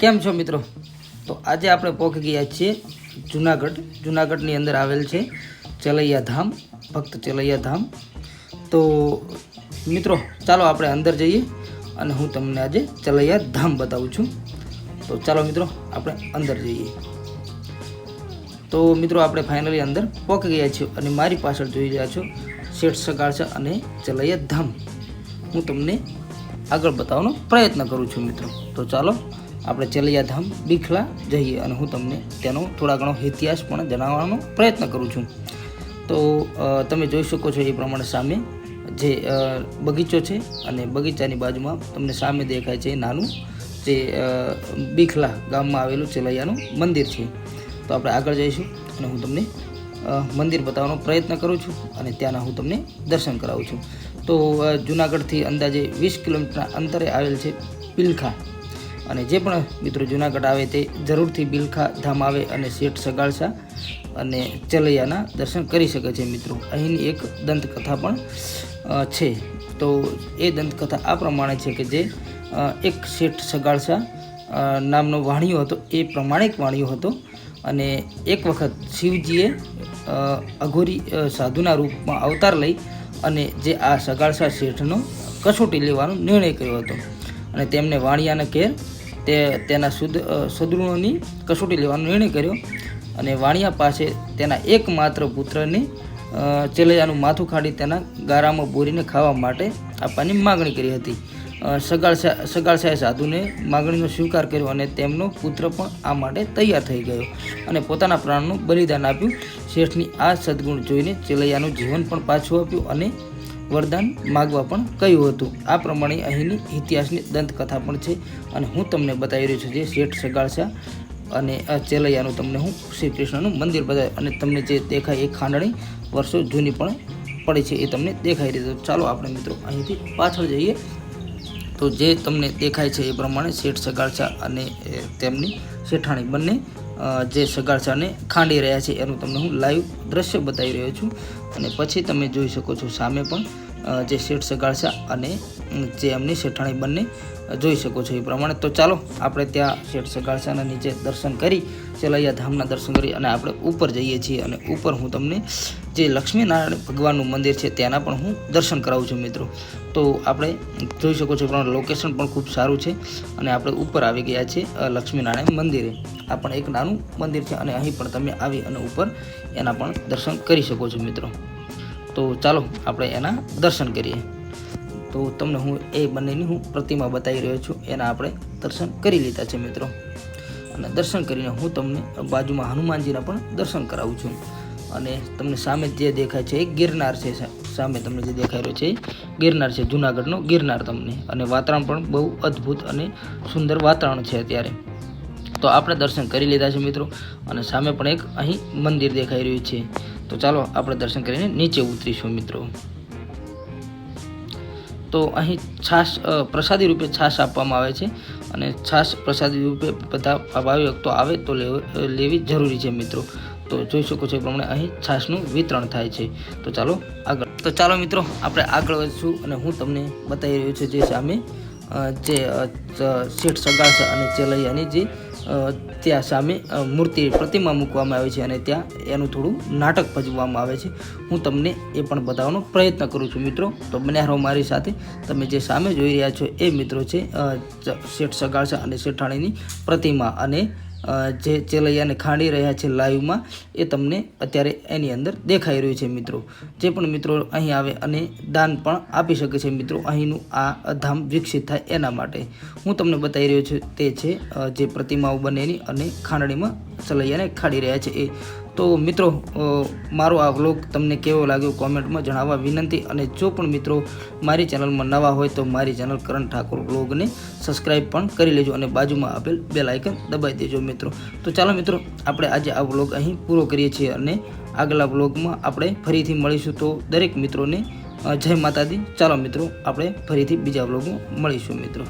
કેમ છો મિત્રો? તો આજે આપણે પહોંચી ગયા છીએ જુનાગઢ. જુનાગઢની અંદર આવેલ છે ચલૈયા ધામ, ભક્ત ચલૈયા ધામ. તો મિત્રો, ચાલો આપણે અંદર જઈએ અને હું તમને આજે ચલૈયા ધામ બતાવું છું. તો ચાલો મિત્રો, આપણે અંદર જઈએ. તો મિત્રો, આપણે ફાઇનલી અંદર પહોંચી ગયા છીએ અને મારી પાછળ જોઈ રહ્યા છો શેઠ સગાળ છે અને ચલૈયા ધામ. હું તમને આગળ બતાવવાનો પ્રયત્ન કરું છું મિત્રો. તો ચાલો આપણે ચલિયાધામ બીખલા જઈએ અને હું તમને તેનો થોડા ઘણો ઇતિહાસ પણ જણાવવાનો પ્રયત્ન કરું છું. તો તમે જોઈ શકો છો એ પ્રમાણે સામે જે બગીચો છે અને બગીચાની બાજુમાં તમને સામે દેખાય છે નાનું જે બીખલા ગામમાં આવેલું ચલૈયાનું મંદિર છે. તો આપણે આગળ જઈશું અને હું તમને મંદિર બતાવવાનો પ્રયત્ન કરું છું અને ત્યાંના હું તમને દર્શન કરાવું છું. તો જુનાગઢથી અંદાજે વીસ કિલોમીટરના અંતરે આવેલ છે બિલખા અને જે પણ મિત્રો જુનાગઢ આવે તે જરૂરથી બિલખા ધામ આવે અને શેઠ સગાળસા અને ચલૈયાના દર્શન કરી શકે છે મિત્રો. અહીંની એક દંતકથા પણ છે. તો એ દંતકથા આ પ્રમાણે છે કે જે એક શેઠ સગાળસા નામનો વાણિયો હતો. એ પ્રમાણિક વાણિયો હતો અને એક વખત શિવજીએ અઘોરી સાધુના રૂપમાં અવતાર લઈ અને જે આ સગાળસા શેઠનો કસોટી લેવાનો નિર્ણય કર્યો હતો. અને તેમને વાણિયાને ઘેર તે તેના સુદ અ, કસોટી લેવાનો નિર્ણય કર્યો અને વાણિયા પાસે તેના એકમાત્ર પુત્રને ચેલૈયાનું માથું ખાડી તેના ગારામાં બોરીને ખાવા માટે આપવાની માગણી કરી હતી. સગાળ સગાળશાહે સાધુને માગણીનો સ્વીકાર કર્યો અને તેમનો પુત્ર પણ આ માટે તૈયાર થઈ ગયો અને પોતાના પ્રાણનું બલિદાન આપ્યું. શેઠની આ સદગુણ જોઈને ચેલૈયાનું જીવન પણ પાછું આપ્યું અને વરદાન માગવા પણ કહ્યું હતું. આ પ્રમાણે અહીંની ઇતિહાસની દંતકથા પણ છે અને હું તમને બતાવી રહ્યો છું જે શેઠ સગાળસા અને આ ચેલૈયાનું તમને હું શ્રી કૃષ્ણનું મંદિર બતાવ્યું અને તમને જે દેખાય એ ખાંડણી વર્ષો જૂની પણ પડી છે એ તમને દેખાઈ રહી તો ચાલો આપણે મિત્રો અહીંથી પાછળ જઈએ. તો જે તમને દેખાય છે એ પ્રમાણે શેઠ સગાળસા અને તેમની શેઠાણી બંને જે સગાળસાને ખાંડી રહ્યા છે, એનું તમને હું લાઈવ દ્રશ્ય બતાવી રહ્યો છું. અને પછી તમે જોઈ શકો છો સામે પણ જે શેઠ સગાળસા અને જે એમની શેઠાણી બંને જોઈ શકો છો એ પ્રમાણે. તો ચાલો, આપણે ત્યાં શેઠ સગાળસાના નીચે દર્શન કરી ચલૈયા ધામના દર્શન કરી અને આપણે ઉપર જઈએ છીએ અને ઉપર હું તમને જે લક્ષ્મીનારાયણ ભગવાનનું મંદિર છે ત્યાંના પણ હું દર્શન કરાવું છું મિત્રો. તો આપણે જોઈ શકો છો પણ લોકેશન પણ ખૂબ સારું છે અને આપણે ઉપર આવી ગયા છીએ લક્ષ્મીનારાયણ મંદિરે. આ પણ એક નાનું મંદિર છે અને અહીં પણ તમે આવી અને ઉપર એના પણ દર્શન કરી શકો છો મિત્રો. તો ચાલો આપણે એના દર્શન કરીએ. તો તમને હું એ બંનેની હું પ્રતિમા બતાવી રહ્યો છું. એના આપણે દર્શન કરી લીધા છે મિત્રો. અને દર્શન કરીને હું તમને બાજુમાં હનુમાનજીના પણ દર્શન કરાવું છું. અને તમને સામે જે દેખાય છે એ ગિરનાર છે સામે તમને જે દેખાઈ રહ્યો છે એ ગિરનાર છે, જુનાગઢનો ગિરનાર તમને. અને વાતાવરણ પણ બહુ અદ્ભુત અને સુંદર વાતાવરણ છે અત્યારે. તો આપણે દર્શન કરી લીધા છે મિત્રો, અને સામે પણ એક અહીં મંદિર દેખાઈ રહ્યું છે. તો ચાલો આપણે દર્શન કરીને નીચે ઉતરીશું મિત્રો. તો અહીં છાશ પ્રસાદી રૂપે છાશ આપવામાં આવે છે અને છાશ પ્રસાદી રૂપે બધા ભાવિ વખતો આવે તો લેવ- જરૂરી છે મિત્રો. તો જોઈ શકો છો એ પ્રમાણે અહીં છાશનું વિતરણ થાય છે. તો ચાલો આગળ. તો ચાલો મિત્રો, આપણે આગળ વધશું અને હું તમને બતાવી રહ્યો છું જે સામે જે શેઠ અને ચેલૈયાની જે ત્યાં સામે મૂર્તિ પ્રતિમા મૂકવામાં આવે છે અને ત્યાં એનું થોડું નાટક ભજવવામાં આવે છે. હું તમને એ પણ બતાવવાનો પ્રયત્ન કરું છું, મિત્રો. તો બન્યા રહો મારી સાથે. તમે જે સામે જોઈ રહ્યા છો એ મિત્રો છે શેઠ સગાળસા અને શેઠાણીની પ્રતિમા અને જે ચેલૈયાને ખાંડી રહ્યા છે લાઈવમાં, એ તમને અત્યારે એની અંદર દેખાઈ રહ્યું છે મિત્રો. જે પણ મિત્રો અહીં આવે અને દાન પણ આપી શકે છે મિત્રો, અહીંનું આ ધામ વિકસિત થાય એના માટે. હું તમને બતાવી રહ્યો છું તે છે જે પ્રતિમાઓ બનેની અને ખાંડણીમાં ચલૈયાને ખાડી રહ્યા છે. એ તો મિત્રો મારો આ વ્લોગ તમને કેવો લાગ્યો કોમેન્ટમાં જણાવવા વિનંતી અને જો પણ મિત્રો મારી ચેનલમાં નવા હોય તો મારી ચેનલ કરણ ઠાકોર વ્લોગને સબસ્ક્રાઈબ પણ કરી લેજો અને બાજુમાં આપેલ બેલ આઇકન દબાવી દેજો મિત્રો. તો ચાલો મિત્રો, આપણે આજે આ વ્લોગ અહીં પૂરો કરીએ છીએ અને આગલા વ્લોગમાં આપણે ફરીથી મળીશું. તો દરેક મિત્રોને જય માતાજી. ચાલો મિત્રો, આપણે ફરીથી બીજા વ્લોગમાં મળીશું મિત્રો.